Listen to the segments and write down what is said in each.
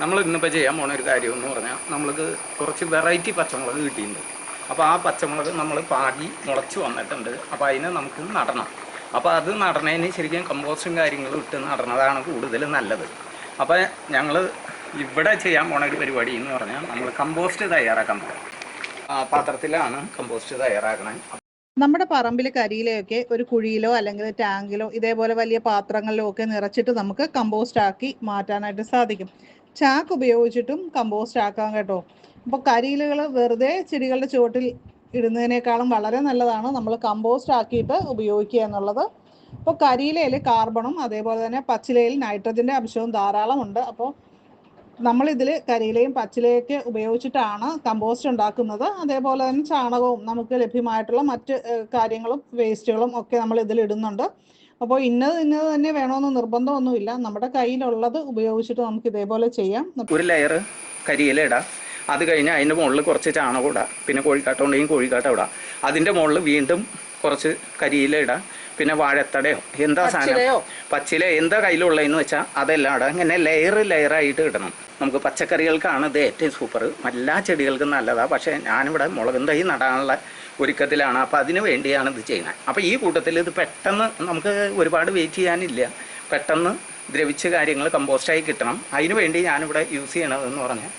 നമ്മൾ ഇന്നിപ്പോൾ ചെയ്യാൻ പോണ ഒരു കാര്യം എന്ന് പറഞ്ഞാൽ നമ്മൾക്ക് കുറച്ച് വെറൈറ്റി പച്ചമുളക് കിട്ടിയിട്ടുണ്ട്. അപ്പോൾ ആ പച്ചമുളക് നമ്മൾ പാകി മുളച്ച് വന്നിട്ടുണ്ട്. അപ്പോൾ അതിനെ നമുക്ക് നടണം. അപ്പോൾ അത് നടണതിന് ശരിക്കും കമ്പോസ്റ്റും കാര്യങ്ങളും ഇട്ട് നടണതാണ് കൂടുതൽ നല്ലത്. അപ്പോൾ ഞങ്ങൾ ഇവിടെ ചെയ്യാൻ പോണ ഒരു പരിപാടി എന്ന് പറഞ്ഞാൽ നമ്മൾ കമ്പോസ്റ്റ് തയ്യാറാക്കാൻ പോകും പാത്രത്തിലാണ് കമ്പോസ്റ്റ് തയ്യാറാക്കണേ. നമ്മുടെ പറമ്പിൽ കരിയിലയൊക്കെ ഒരു കുഴിയിലോ അല്ലെങ്കിൽ ടാങ്കിലോ ഇതേപോലെ വലിയ പാത്രങ്ങളിലോ ഒക്കെ നിറച്ചിട്ട് നമുക്ക് കമ്പോസ്റ്റ് ആക്കി മാറ്റാനായിട്ട് സാധിക്കും. ചാക്ക് ഉപയോഗിച്ചിട്ടും കമ്പോസ്റ്റ് ആക്കാം കേട്ടോ. അപ്പോൾ കരിയിലുകൾ വെറുതെ ചെടികളുടെ ചുവട്ടിൽ ഇടുന്നതിനേക്കാളും വളരെ നല്ലതാണ് നമ്മൾ കമ്പോസ്റ്റ് ആക്കിയിട്ട് ഉപയോഗിക്കുക എന്നുള്ളത്. അപ്പോൾ കരിയിലയിൽ കാർബണും അതേപോലെ തന്നെ പച്ചിലയിൽ നൈട്രജന്റെ അംശവും ധാരാളമുണ്ട് അപ്പോൾ നമ്മളിതിൽ കരിയിലയും പച്ചിലയൊക്കെ ഉപയോഗിച്ചിട്ടാണ് കമ്പോസ്റ്റ് ഉണ്ടാക്കുന്നത്. അതേപോലെ തന്നെ ചാണകവും നമുക്ക് ലഭ്യമായിട്ടുള്ള മറ്റ് കാര്യങ്ങളും വേസ്റ്റുകളും ഒക്കെ നമ്മൾ ഇതിൽ ഇടുന്നുണ്ട്. അപ്പോൾ ഇന്നത് ഇന്നത് തന്നെ വേണമെന്ന് നിർബന്ധമൊന്നുമില്ല നമ്മുടെ കയ്യിലുള്ളത് ഉപയോഗിച്ചിട്ട് നമുക്ക് ഇതേപോലെ ചെയ്യാം. ഒരു ലെയർ കരിയില ഇടാ. അത് കഴിഞ്ഞ് അതിന്റെ മുകളിൽ കുറച്ച് ചാണകം ഇടാം. പിന്നെ കോഴിക്കാട്ടം ഉണ്ടെങ്കിൽ കോഴിക്കാട്ടം ഇടാം. അതിന്റെ മുകളിൽ വീണ്ടും കുറച്ച് കരിയില ഇടാം. പിന്നെ വാഴത്തടയോ? എന്താ സാധനം? പച്ചില എന്താ കയ്യിലുള്ളതെന്ന് വെച്ചാൽ അതെല്ലാം ഇടാം. ഇങ്ങനെ ലെയർ ലെയറായിട്ട് ഇടണം. നമുക്ക് പച്ചക്കറികൾക്കാണ് ഇത് ഏറ്റവും സൂപ്പർ എല്ലാ ചെടികൾക്കും നല്ലതാണ് പക്ഷേ ഞാനിവിടെ മുളകും തൈ നടാനുള്ള ഒരുക്കത്തിലാണ്. അപ്പോൾ അതിന് വേണ്ടിയാണ് ഇത് ചെയ്യുന്നത്. അപ്പോൾ ഈ കൂട്ടത്തിൽ ഇത് പെട്ടെന്ന് നമുക്ക് ഒരുപാട് വെയിറ്റ് ചെയ്യാനില്ല. പെട്ടെന്ന് ദ്രവിച്ച് കാര്യങ്ങൾ കമ്പോസ്റ്റായി കിട്ടണം. അതിന് വേണ്ടി ഞാനിവിടെ യൂസ് ചെയ്യണതെന്ന് പറഞ്ഞാൽ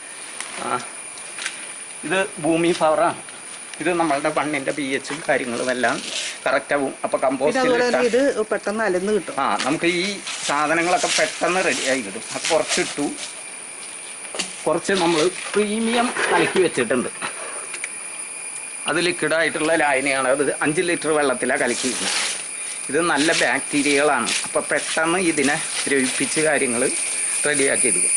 ഇത് ഭൂമി പവറാണ് ഇത് നമ്മളുടെ മണ്ണിന്റെ പി എച്ചും കാര്യങ്ങളും എല്ലാം കറക്റ്റാവും അപ്പോൾ കമ്പോസ്റ്റ് ഇത് പെട്ടെന്ന് അലന്ന് കിട്ടും. ആ നമുക്ക് ഈ സാധനങ്ങളൊക്കെ പെട്ടെന്ന് റെഡിയായി ആയി കിട്ടും. അത് കുറച്ചിട്ടു. കുറച്ച് നമ്മൾ പ്രീമിയം കലക്കി വെച്ചിട്ടുണ്ട്. അത് ലിക്വിഡായിട്ടുള്ള ലായനിയാണ്. അത് അഞ്ച് ലിറ്റർ വെള്ളത്തിലാണ് കലക്കിയിരുന്നത്. ഇത് നല്ല ബാക്ടീരിയകളാണ്. അപ്പോൾ പെട്ടെന്ന് ഇതിനെ ദ്രവിപ്പിച്ച് കാര്യങ്ങൾ റെഡിയാക്കി എടുക്കും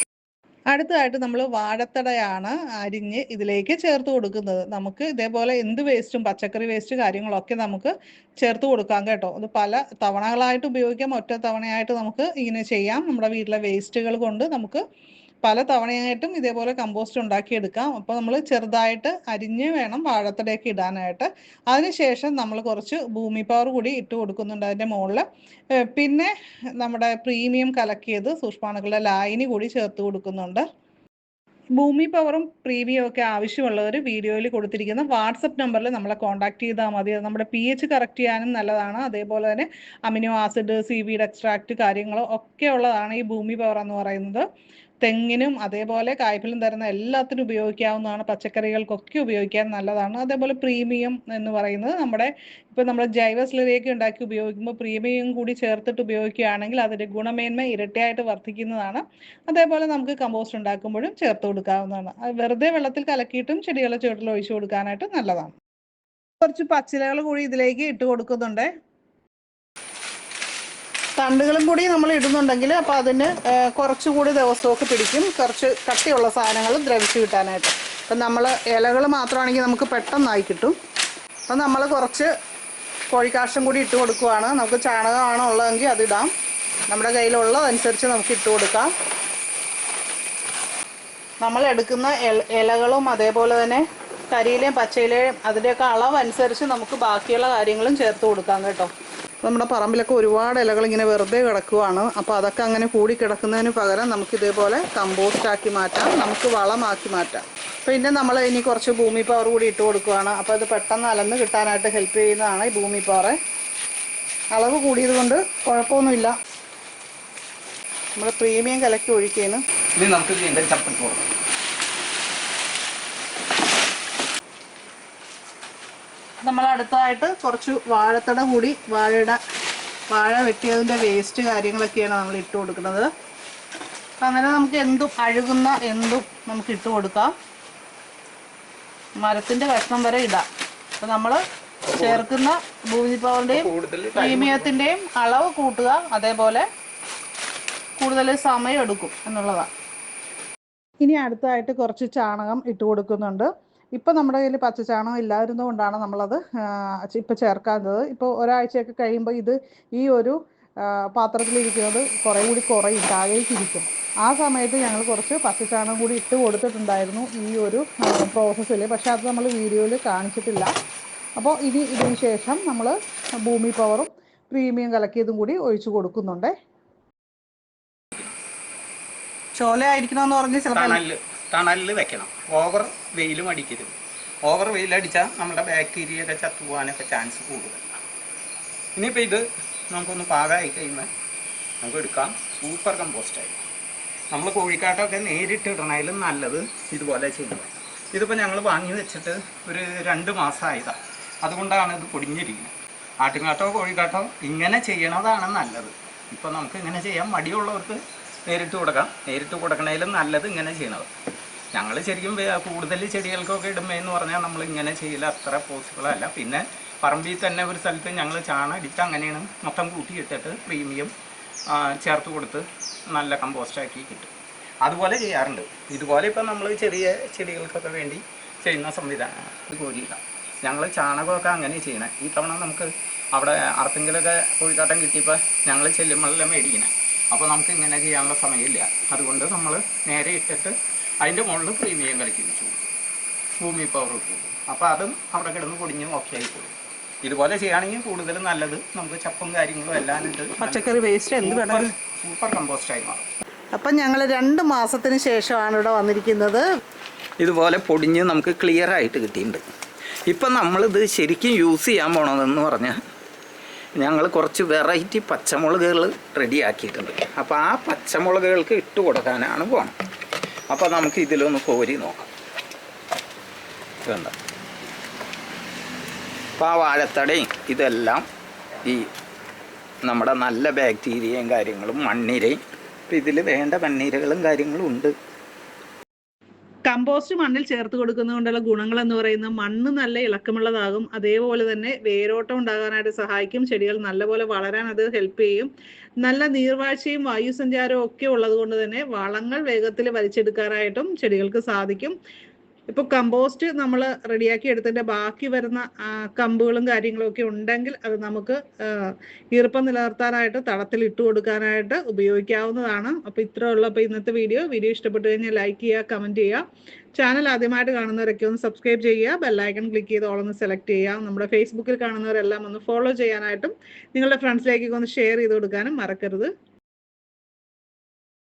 അടുത്തതായിട്ട് നമ്മൾ വാഴത്തടയാണ് അരിഞ്ഞ് ഇതിലേക്ക് ചേർത്ത് കൊടുക്കുന്നത്. നമുക്ക് ഇതേപോലെ എന്ത് വേസ്റ്റും പച്ചക്കറി വേസ്റ്റ് കാര്യങ്ങളൊക്കെ നമുക്ക് ചേർത്ത് കൊടുക്കാം കേട്ടോ. അത് പല തവണകളായിട്ട് ഉപയോഗിക്കാം. ഒറ്റ തവണയായിട്ട് നമുക്ക് ഇങ്ങനെ ചെയ്യാം. നമ്മുടെ വീട്ടിലെ വേസ്റ്റുകൾ കൊണ്ട് നമുക്ക് പല തവണയായിട്ടും ഇതേപോലെ കമ്പോസ്റ്റ് ഉണ്ടാക്കിയെടുക്കാം. അപ്പോൾ നമ്മൾ ചെറുതായിട്ട് അരിഞ്ഞ് വേണം വാഴത്തടയൊക്കെ ഇടാനായിട്ട്. അതിനുശേഷം നമ്മൾ കുറച്ച് ഭൂമി പവർ കൂടി ഇട്ട് കൊടുക്കുന്നുണ്ട് അതിന്റെ മുകളിൽ പിന്നെ നമ്മുടെ പ്രീമിയം കലക്കിയത് സൂക്ഷ്മാണുക്കളുടെ ലായനി കൂടി ചേർത്ത് കൊടുക്കുന്നുണ്ട്. ഭൂമി പവറും പ്രീമിയം ഒക്കെ ആവശ്യമുള്ളവർ വീഡിയോയിൽ കൊടുത്തിരിക്കുന്ന വാട്സപ്പ് നമ്പറിൽ നമ്മളെ കോൺടാക്ട് ചെയ്താൽ മതി. നമ്മുടെ പി എച്ച് കറക്റ്റ് ചെയ്യാനും നല്ലതാണ്. അതേപോലെ തന്നെ അമിനോ ആസിഡ് സീവീഡ് എക്സ്ട്രാക്ട് കാര്യങ്ങളോ ഒക്കെ ഉള്ളതാണ് ഈ ഭൂമി പവർ എന്ന് പറയുന്നത്. തെങ്ങിനും അതേപോലെ കായ്ഫലം തരുന്ന എല്ലാത്തിനും ഉപയോഗിക്കാവുന്നതാണ്. പച്ചക്കറികൾക്കൊക്കെ ഉപയോഗിക്കാൻ നല്ലതാണ്. അതേപോലെ പ്രീമിയം എന്ന് പറയുന്നത് നമ്മുടെ ഇപ്പം നമ്മൾ ജൈവ സ്ലറിയൊക്കെ ഉണ്ടാക്കി ഉപയോഗിക്കുമ്പോൾ പ്രീമിയം കൂടി ചേർത്തിട്ട് ഉപയോഗിക്കുകയാണെങ്കിൽ അതിന്റെ ഗുണമേന്മ ഇരട്ടിയായിട്ട് വർദ്ധിക്കുന്നതാണ്. അതേപോലെ നമുക്ക് കമ്പോസ്റ്റ് ഉണ്ടാക്കുമ്പോഴും ചേർത്ത് കൊടുക്കാവുന്നതാണ്. വെറുതെ വെള്ളത്തിൽ കലക്കിയിട്ടും ചെടികളെ ചുവട്ടിൽ ഒഴിച്ചു കൊടുക്കാനായിട്ട് നല്ലതാണ്. കുറച്ച് പച്ചിലകൾ കൂടി ഇതിലേക്ക് ഇട്ട് കൊടുക്കുന്നുണ്ട്. തണ്ടുകളും കൂടി നമ്മൾ ഇടുന്നുണ്ടെങ്കിൽ അപ്പോൾ അതിന് കുറച്ചുകൂടി ദിവസമൊക്കെ പിടിക്കും. കുറച്ച് കട്ടിയുള്ള സാധനങ്ങൾ ദ്രവിച്ച് കിട്ടാനായിട്ട്. അപ്പം നമ്മൾ ഇലകൾ മാത്രമാണെങ്കിൽ നമുക്ക് പെട്ടെന്നായി കിട്ടും. അപ്പം നമ്മൾ കുറച്ച് കോഴിക്കാഷ്ടം കൂടി ഇട്ട് കൊടുക്കുവാണ്. നമുക്ക് ചാണകമാണോ ഉള്ളതെങ്കിൽ അതിടാം നമ്മുടെ കയ്യിലുള്ളതനുസരിച്ച് നമുക്ക് ഇട്ട് കൊടുക്കാം. നമ്മൾ എടുക്കുന്ന ഇലകളും അതേപോലെ തന്നെ കരിയിലെയും പച്ചയിലെയും അതിന്റെയൊക്കെ അളവനുസരിച്ച് നമുക്ക് ബാക്കിയുള്ള കാര്യങ്ങളും ചേർത്ത് കൊടുക്കാം കേട്ടോ. നമ്മുടെ പറമ്പിലൊക്കെ ഒരുപാട് ഇലകൾ ഇങ്ങനെ വെറുതെ കിടക്കുവാണ്. അപ്പോൾ അതൊക്കെ അങ്ങനെ കൂടി കിടക്കുന്നതിന് പകരം നമുക്ക് ഇതേപോലെ കമ്പോസ്റ്റ് ആക്കി മാറ്റാം. നമുക്ക് വളമാക്കി മാറ്റാം. പിന്നെ നമ്മൾ ഇനി കുറച്ച് ഭൂമി പവർ കൂടി ഇട്ട് കൊടുക്കുവാണ്. അപ്പോൾ ഇത് പെട്ടെന്ന് അലന്ന് കിട്ടാനായിട്ട് ഹെൽപ്പ് ചെയ്യുന്നതാണ് ഈ ഭൂമി പവർ അളവ് കൂടിയത് കൊണ്ട് കുഴപ്പമൊന്നുമില്ല. നമ്മൾ പ്രീമിയം കലക്കി ഒഴിക്കുന്നു നമുക്ക് വീണ്ടും കൊടുക്കാം. നമ്മൾ അടുത്തതായിട്ട് കുറച്ച് വാഴത്തട കൂടി വാഴയുടെ വാഴ വെട്ടിയതിന്റെ വേസ്റ്റ് കാര്യങ്ങളൊക്കെയാണ് നമ്മൾ ഇട്ട് കൊടുക്കുന്നത്. അങ്ങനെ നമുക്ക് എന്തും അഴുകുന്ന എന്തും നമുക്ക് ഇട്ട് കൊടുക്കാം. മരത്തിന്റെ കഷ്ണം വരെ ഇടാം. അപ്പം നമ്മൾ ചേർക്കുന്ന ഭൂമിപ്പാവിന്റെയും പ്രീമിയത്തിന്റെയും അളവ് കൂട്ടുക. അതേപോലെ കൂടുതൽ സമയം എടുക്കും എന്നുള്ളതാണ്. ഇനി അടുത്തായിട്ട് കുറച്ച് ചാണകം ഇട്ട് കൊടുക്കുന്നുണ്ട്. ഇപ്പം നമ്മുടെ കയ്യിൽ പച്ച ചാണകം ഇല്ലായിരുന്നത് കൊണ്ടാണ് നമ്മളത് ഇപ്പം ചേർക്കാത്തത് ഇപ്പോൾ ഒരാഴ്ചയൊക്കെ കഴിയുമ്പോൾ ഇത് ഈ ഒരു പാത്രത്തിലിരിക്കുന്നത് കുറേ കൂടി കുറയും താഴേക്ക് ഇരിക്കും. ആ സമയത്ത് ഞങ്ങൾ കുറച്ച് പച്ചച്ചാണകം കൂടി ഇട്ട് കൊടുത്തിട്ടുണ്ടായിരുന്നു ഈ ഒരു പ്രോസസ്സിൽ പക്ഷേ അത് നമ്മൾ വീഡിയോയിൽ കാണിച്ചിട്ടില്ല. അപ്പോൾ ഇനി ഇതിന് ശേഷം നമ്മൾ ഭൂമി പവറും പ്രീമിയം കലക്കിയതും കൂടി ഒഴിച്ചു കൊടുക്കുന്നുണ്ട്. ചോല ആയിരിക്കണമെന്ന് പറഞ്ഞ് ചിലപ്പോൾ തണലിൽ വെക്കണം. ഓവർ വെയിലും അടിക്കരുത്. ഓവർ വെയിലടിച്ചാൽ നമ്മുടെ ബാക്ടീരിയയൊക്കെ ചത്തുപോകാനൊക്കെ ചാൻസ് കൂടുതൽ. ഇനിയിപ്പോൾ ഇത് നമുക്കൊന്ന് പാകമായി കഴിയുമ്പോൾ നമുക്ക് എടുക്കാം. സൂപ്പർ കമ്പോസ്റ്റായി നമ്മൾ കോഴിക്കാട്ടൊക്കെ നേരിട്ട് ഇടണേലും നല്ലത് ഇതുപോലെ ചെയ്യുന്നത്. ഇതിപ്പോൾ ഞങ്ങൾ വാങ്ങി വെച്ചിട്ട് ഒരു രണ്ട് മാസമായതാണ് അതുകൊണ്ടാണ് ഇത് പൊടിഞ്ഞിരിക്കുന്നത്. ആട്ടുംകാട്ടോ കോഴിക്കാട്ടോ ഇങ്ങനെ ചെയ്യണതാണ് നല്ലത്. ഇപ്പോൾ നമുക്ക് ഇങ്ങനെ ചെയ്യാം മടിയുള്ളവർക്ക് നേരിട്ട് കൊടുക്കാം. നേരിട്ട് കൊടുക്കണേലും നല്ലത് ഇങ്ങനെ ചെയ്യണത്. ഞങ്ങൾ ശരിക്കും കൂടുതൽ ചെടികൾക്കൊക്കെ ഇടുമ്പോഴെന്ന് പറഞ്ഞാൽ നമ്മൾ ഇങ്ങനെ ചെയ്യൽ അത്ര പോസിബിളല്ല. പിന്നെ പറമ്പിൽ തന്നെ ഒരു സ്ഥലത്ത് ഞങ്ങൾ ചാണകം അടിച്ച് അങ്ങനെയാണ് മൊത്തം കൂട്ടിയിട്ടിട്ട് പ്രീമിയം ചേർത്ത് കൊടുത്ത് നല്ല കമ്പോസ്റ്റാക്കി കിട്ടും. അതുപോലെ ചെയ്യാറുണ്ട്. ഇതുപോലെ ഇപ്പം നമ്മൾ ചെറിയ ചെടികൾക്കൊക്കെ വേണ്ടി ചെയ്യുന്ന സംവിധാനമാണ് കോരിയില്ല ഞങ്ങൾ ചാണകമൊക്കെ അങ്ങനെ ചെയ്യണം. ഈ തവണ നമുക്ക് അവിടെ ആർക്കെങ്കിലൊക്കെ കോഴിക്കാട്ടം കിട്ടിയപ്പോൾ ഞങ്ങൾ ചെല്ലുമ്പോഴെല്ലാം മേടിക്കണേ. അപ്പോൾ നമുക്ക് ഇങ്ങനെ ചെയ്യാനുള്ള സമയമില്ല. അതുകൊണ്ട് നമ്മൾ നേരെ ഇട്ടിട്ട് അതിന്റെ മുകളിൽ പ്രീമിയം കളിക്കുന്നു. ഭൂമി പവർ കൂടും. അപ്പോൾ അതും അവിടെ കിടന്ന് പൊടിഞ്ഞ് ഓക്കെ ആയിക്കോളും ഇതുപോലെ ചെയ്യുകയാണെങ്കിൽ കൂടുതൽ നല്ലത്. നമുക്ക് ചപ്പും കാര്യങ്ങളും എല്ലാം ഉണ്ട് പച്ചക്കറി വേസ്റ്റ് എന്ത് വേണം? സൂപ്പർ കമ്പോസ്റ്റായി മാറും. അപ്പം ഞങ്ങൾ രണ്ട് മാസത്തിന് ശേഷമാണ് ഇവിടെ വന്നിരിക്കുന്നത്. ഇതുപോലെ പൊടിഞ്ഞ് നമുക്ക് ക്ലിയർ ആയിട്ട് കിട്ടിയിട്ടുണ്ട്. ഇപ്പം നമ്മളിത് ശരിക്കും യൂസ് ചെയ്യാൻ പോണതെന്ന് പറഞ്ഞാൽ ഞങ്ങൾ കുറച്ച് വെറൈറ്റി പച്ചമുളകുകൾ റെഡിയാക്കിയിട്ടുണ്ട് അപ്പോൾ ആ പച്ചമുളകുകൾക്ക് ഇട്ട് കൊടുക്കാനാണ് പോണം അപ്പോൾ നമുക്ക് ഇതിലൊന്ന് കോരി നോക്കാം. വേണ്ട അപ്പോൾ ആ വാഴത്തടയും ഇതെല്ലാം ഈ നമ്മുടെ നല്ല ബാക്ടീരിയയും കാര്യങ്ങളും മണ്ണിരയും. ഇതിൽ വേണ്ട മണ്ണീരകളും കാര്യങ്ങളും ഉണ്ട്. കമ്പോസ്റ്റ് മണ്ണിൽ ചേർത്ത് കൊടുക്കുന്നത് കൊണ്ടുള്ള ഗുണങ്ങൾ എന്ന് പറയുന്നത് മണ്ണ് നല്ല ഇളക്കമുള്ളതാകും. അതേപോലെ തന്നെ വേരോട്ടം ഉണ്ടാകാനായിട്ട് സഹായിക്കും. ചെടികൾ നല്ലപോലെ വളരാൻ അത് ഹെൽപ്പ് ചെയ്യും. നല്ല നീർവാഴ്ചയും വായുസഞ്ചാരവും ഒക്കെ ഉള്ളത് കൊണ്ട് തന്നെ വളങ്ങൾ വേഗത്തിൽ വലിച്ചെടുക്കാനായിട്ടും ചെടികൾക്ക് സാധിക്കും. ഇപ്പൊ കമ്പോസ്റ്റ് നമ്മൾ റെഡിയാക്കി എടുത്തതിന്റെ ബാക്കി വരുന്ന കമ്പുകളും കാര്യങ്ങളും ഒക്കെ ഉണ്ടെങ്കിൽ അത് നമുക്ക് ഈർപ്പം നിലനിർത്താനായിട്ട് തളത്തിൽ ഇട്ട് കൊടുക്കാനായിട്ട് ഉപയോഗിക്കാവുന്നതാണ്. അപ്പോൾ ഇത്ര അപ്പൊ ഇന്നത്തെ വീഡിയോ. വീഡിയോ ഇഷ്ടപ്പെട്ടു കഴിഞ്ഞാൽ ലൈക്ക് ചെയ്യുക കമന്റ് ചെയ്യുക. ചാനൽ ആദ്യമായിട്ട് കാണുന്നവരൊക്കെ ഒന്ന് സബ്സ്ക്രൈബ് ചെയ്യുക. ബെല്ലൈക്കൺ ക്ലിക്ക് ചെയ്ത് ഓളൊന്ന് സെലക്ട് ചെയ്യുക. നമ്മുടെ ഫേസ്ബുക്കിൽ കാണുന്നവരെല്ലാം ഒന്ന് ഫോളോ ചെയ്യാനായിട്ടും നിങ്ങളുടെ ഫ്രണ്ട്സിലേക്കൊക്കെ ഒന്ന് ഷെയർ ചെയ്ത് കൊടുക്കാനും മറക്കരുത്.